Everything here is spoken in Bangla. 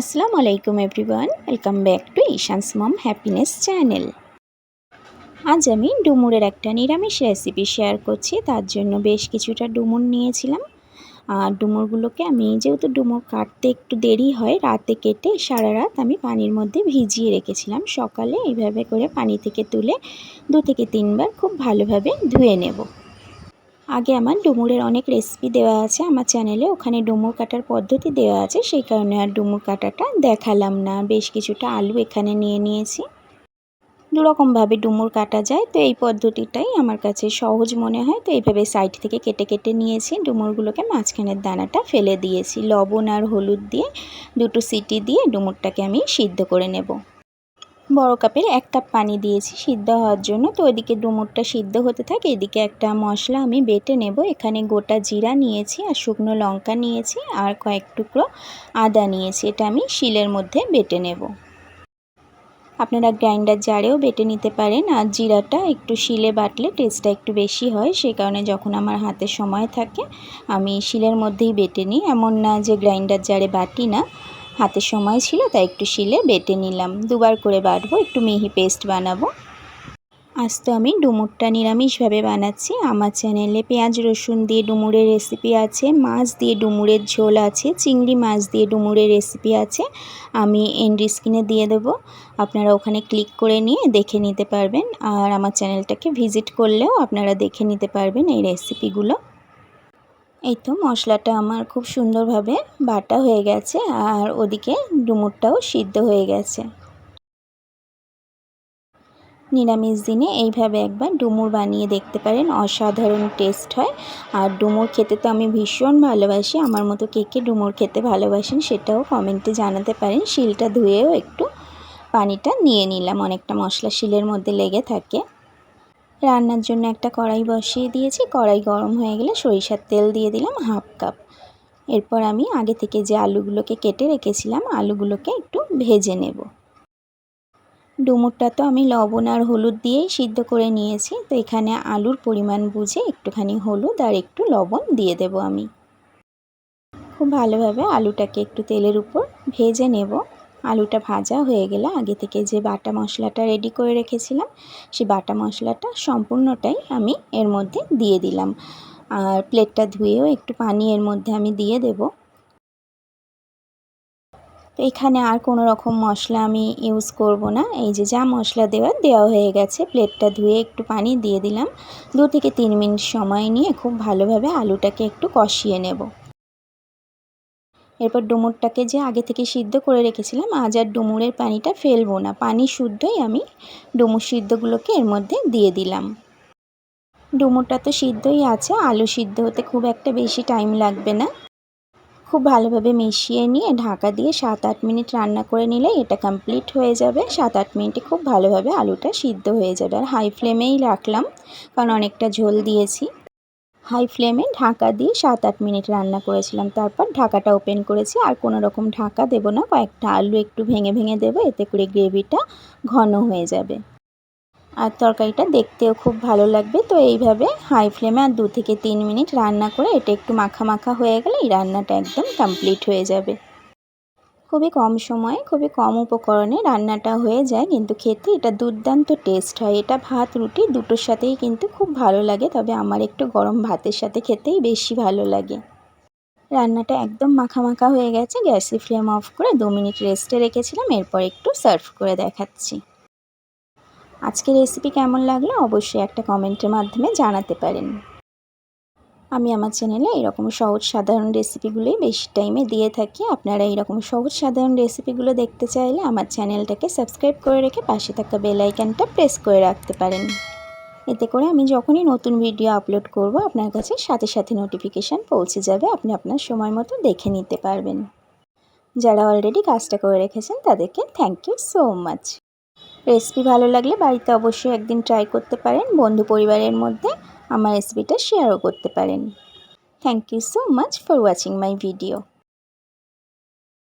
আসসালামু আলাইকুম everyone, welcome back to Ishan's mom happiness channel. আজ আমি ডুমুরের একটা নিরামিষ রেসিপি শেয়ার করছি, তার জন্য বেশ কিছুটা ডুমুর নিয়েছিলাম। আর ডুমুরগুলোকে আমি যেহেতু ডুমুর কাটতে একটু দেরি হয়, রাতে কেটে সারা রাত আমি পানির মধ্যে ভিজিয়ে রেখেছিলাম। সকালে এইভাবে করে পানি থেকে তুলে দু থেকে তিনবার খুব ভালোভাবে ধুয়ে নেব। আগে আমার ডুমুরের অনেক রেসিপি দেওয়া আছে আমার চ্যানেলে ওখানে ডুমুর কাটার পদ্ধতি দেওয়া আছে, সেই কারণে আর ডুমুর কাটাটা দেখালাম না। বেশ কিছুটা আলু এখানে নিয়ে নিয়েছি। দুরকমভাবে ডুমুর কাটা যায়, তো এই পদ্ধতিটাই আমার কাছে সহজ মনে হয়। তো এইভাবে সাইড থেকে কেটে কেটে নিয়েছি, ডুমুরগুলোকে মাঝখানের দানাটা ফেলে দিয়েছি। লবণ আর হলুদ দিয়ে দুটো সিটি দিয়ে ডুমুরটাকে আমি সিদ্ধ করে নেব। বড় কাপের এক কাপ পানি দিয়েছি সিদ্ধ হওয়ার জন্য। তো ওইদিকে ডুমুরটা সিদ্ধ হতে থাকে, এদিকে একটা মশলা আমি বেটে নেব। এখানে গোটা জিরা নিয়েছি আর শুকনো লঙ্কা নিয়েছি আর কয়েক টুকরো আদা নিয়েছি। এটা আমি শিলের মধ্যে বেটে নেব। আপনারা গ্রাইন্ডার জারেও বেটে নিতে পারেন আর জিরাটা একটু শিলে বাটলে টেস্টটা একটু বেশি হয়। সেই কারণে যখন আমার হাতে সময় থাকে, আমি শিলের মধ্যেই বেটে নিই। এমন না যে গ্রাইন্ডার জারে বাটি না। হাতে সময় ছিল, তাই একটু শিলে বেটে নিলাম। দুবার করে বাটবো, একটু মিহি পেস্ট বানাবো। আজ তো আমি ডুমুরটা নিরামিষভাবে বানাচ্ছি। আমার চ্যানেলে পেঁয়াজ, রসুন দিয়ে ডুমুরের রেসিপি আছে, মাছ দিয়ে ডুমুরের ঝোল আছে, চিংড়ি মাছ দিয়ে ডুমুরের রেসিপি আছে, আমি এন্ড স্ক্রিনে দিয়ে দেবো। আপনারা ওখানে ক্লিক করে নিয়ে দেখে নিতে পারবেন। আর আমার চ্যানেলটাকে ভিজিট করলেও আপনারা দেখে নিতে পারবেন এই রেসিপিগুলো এই তো মশলাটা আমার খুব সুন্দরভাবে বাটা হয়ে গেছে আর ওদিকে ডুমুরটাও সিদ্ধ হয়ে গেছে। নিরামিষ দিনে এইভাবে একবার ডুমুর বানিয়ে দেখতে পারেন, অসাধারণ টেস্ট হয়। আর ডুমুর খেতে তো আমি ভীষণ ভালোবাসি, আমার মতো কে কে ডুমুর খেতে ভালোবাসেন সেটাও কমেন্টে জানাতে পারেন। শিলটা ধুয়েও একটু পানিটা নিয়ে নিলাম, অনেকটা মশলা শিলের মধ্যে লেগে থাকে। রান্নার জন্য একটা কড়াই বসিয়ে দিয়েছি। কড়াই গরম হয়ে গেলে সরিষার তেল দিয়ে দিলাম হাফ কাপ। এরপর আমি আগে থেকে যে আলুগুলোকে কেটে রেখেছিলাম, আলুগুলোকে একটু ভেজে নেব। ডুমুরটা তো আমি লবণ আর হলুদ দিয়েই সিদ্ধ করে নিয়েছি, তো এখানে আলুর পরিমাণ বুঝে একটুখানি হলুদ আর একটু লবণ দিয়ে দেব আমি। খুব ভালোভাবে আলুটাকে একটু তেলের উপর ভেজে নেব। আলুটা ভাজা হয়ে গেলে আগে থেকে যে বাটা মশলাটা রেডি করে রেখেছিলাম, সেই বাটা মশলাটা সম্পূর্ণটাই আমি এর মধ্যে দিয়ে দিলাম। আর প্লেটটা ধুয়েও একটু পানি এর মধ্যে আমি দিয়ে দেব। তো এখানে আর কোনো রকম মশলা আমি ইউজ করব না। এই যে যা মশলা দেওয়ার দেওয়া হয়ে গেছে। প্লেটটা ধুয়ে একটু পানি দিয়ে দিলাম। দু থেকে তিন মিনিট সময় নিয়ে খুব ভালোভাবে আলুটাকে একটু কষিয়ে নেব। এরপর ডুমুরটাকে যে আগে থেকে সিদ্ধ করে রেখেছিলাম, আজ আর ডুমুরের পানিটা ফেলব না। পানি শুদ্ধই আমি ডুমুর সিদ্ধগুলোকে এর মধ্যে দিয়ে দিলাম। ডুমুরটা তো সিদ্ধই আছে, আলু সিদ্ধ হতে খুব একটা বেশি টাইম লাগবে না। খুব ভালোভাবে মিশিয়ে নিয়ে ঢাকা দিয়ে সাত আট মিনিট রান্না করে নিলে এটা কমপ্লিট হয়ে যাবে। সাত আট মিনিটে খুব ভালোভাবে আলুটা সিদ্ধ হয়ে যাবে। আর হাই ফ্লেমেই রাখলাম, কারণ অনেকটা ঝোল দিয়েছি। হাই ফ্লেমে ঢাকা দিয়ে সাত আট মিনিট রান্না করেছিলাম। তারপর ঢাকাটা ওপেন করেছি। আর কোনো রকম ঢাকা দেব না। কয়েকটা আলু একটু ভেঙে ভেঙে দেবো। এতে করে গ্রেভিটা ঘন হয়ে যাবে। আর তরকারিটা দেখতেও খুব ভালো লাগবে। তো এইভাবে হাই ফ্লেমে আর দু থেকে তিন মিনিট রান্না করে এটা একটু মাখা মাখা হয়ে গেলে এই রান্নাটা একদম কমপ্লিট হয়ে যাবে। খুবই কম সময়ে খুবই কম উপকরণে রান্নাটা হয়ে যায়, কিন্তু খেতে এটা দুর্দান্ত টেস্ট হয়। এটা ভাত, রুটি দুটোর সাথেই কিন্তু খুব ভালো লাগে, তবে আমার একটু গরম ভাতের সাথে খেতেই বেশি ভালো লাগে। রান্নাটা একদম মাখা মাখা হয়ে গেছে গ্যাসের ফ্লেম অফ করে দু মিনিট রেস্টে রেখেছিলাম, এরপর একটু সার্ভ করে দেখাচ্ছি। আজকের রেসিপি কেমন লাগল অবশ্যই একটা কমেন্টের মাধ্যমে জানাতে পারেন। আমি আমার চ্যানেলে এরকম সহজ সাধারণ রেসিপিগুলোই বেশি টাইমে দিয়ে থাকি। আপনারা এরকম সহজ সাধারণ রেসিপিগুলো দেখতে চাইলে আমার চ্যানেলটাকে সাবস্ক্রাইব করে রেখে পাশে থাকা বেল আইকনটা প্রেস করে রাখতে পারেন। এতে করে আমি যখনই নতুন ভিডিও আপলোড করব, আপনার কাছে সাথে সাথে নোটিফিকেশান পৌঁছে যাবে, আপনি আপনার সময় মতো দেখে নিতে পারবেন। যারা অলরেডি কাজটা করে রেখেছেন তাদেরকে thank you so much. Recipe ভালো লাগলে বাড়িতে অবশ্যই একদিন ট্রাই করতে পারেন। বন্ধু পরিবারের মধ্যে আমার রেসিপিটা শেয়ারও করতে পারেন। Thank you so much for watching my video